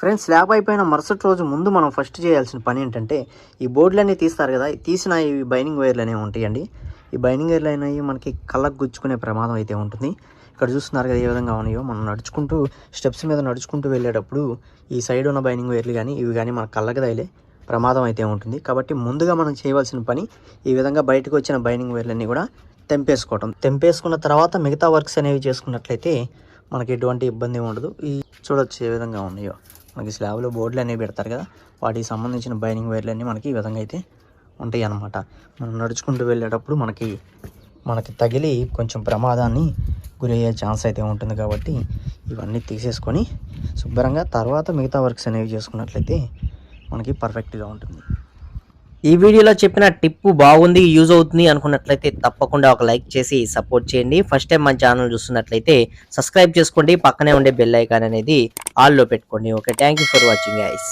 Friends slab అయిపోయిన మరుసటి రోజు ముందు మనం ఫస్ట్ చేయాల్సిన పని ఏంటంటే ఈ బోర్డులన్నీ తీస్తారు కదా తీసిన ఈ బైనింగ్ వైర్లు అనేవి ఉంటాయండి. ఈ బైనింగ్ వైర్లు అనేవి మనకి కళ్ళకు గుచ్చుకునే ప్రమాదం అయితే ఉంటుంది. ఇక్కడ చూస్తున్నారు కదా ఏ విధంగా ఉన్నాయో. మనం నడుచుకుంటూ స్టెప్స్ మీద నడుచుకుంటూ వెళ్ళేటప్పుడు ఈ సైడ్ ఉన్న బైనింగ్ వైర్లు కానీ ఇవి కానీ మన కళ్ళకి తగిలే ప్రమాదం అయితే ఉంటుంది. కాబట్టి ముందుగా మనం చేయవలసిన పని ఈ విధంగా బయటకు వచ్చిన బైనింగ్ వైర్లన్నీ కూడా తెంపేసుకోవటం. తెంపేసుకున్న తర్వాత మిగతా వర్క్స్ అనేవి చేసుకున్నట్లయితే మనకి ఎటువంటి ఇబ్బంది ఉండదు. ఈ చూడొచ్చు ఏ విధంగా ఉన్నాయో. మనకి స్లాబ్లో బోర్డులు అనేవి పెడతారు కదా వాటికి సంబంధించిన బైనింగ్ వైర్లు అన్నీ మనకి ఈ విధంగా అయితే ఉంటాయి అన్నమాట మనం నడుచుకుంటూ వెళ్ళేటప్పుడు మనకి మనకి తగిలి కొంచెం ప్రమాదాన్ని గురయ్యే ఛాన్స్ అయితే ఉంటుంది కాబట్టి ఇవన్నీ తీసేసుకొని శుభ్రంగా తర్వాత మిగతా వర్క్స్ అనేవి చేసుకున్నట్లయితే మనకి పర్ఫెక్ట్గా ఉంటుంది. ఈ వీడియోలో చెప్పిన టిప్ బాగుంది యూజ్ అవుతుంది అనుకున్నట్లయితే తప్పకుండా ఒక లైక్ చేసి సపోర్ట్ చేయండి. ఫస్ట్ టైం మన ఛానల్ చూస్తున్నట్లయితే సబ్స్క్రైబ్ చేసుకోండి. పక్కనే ఉండే బెల్ ఐకాన్ అనేది ఆల్లో పెట్టుకోండి. Okay thank you for watching ice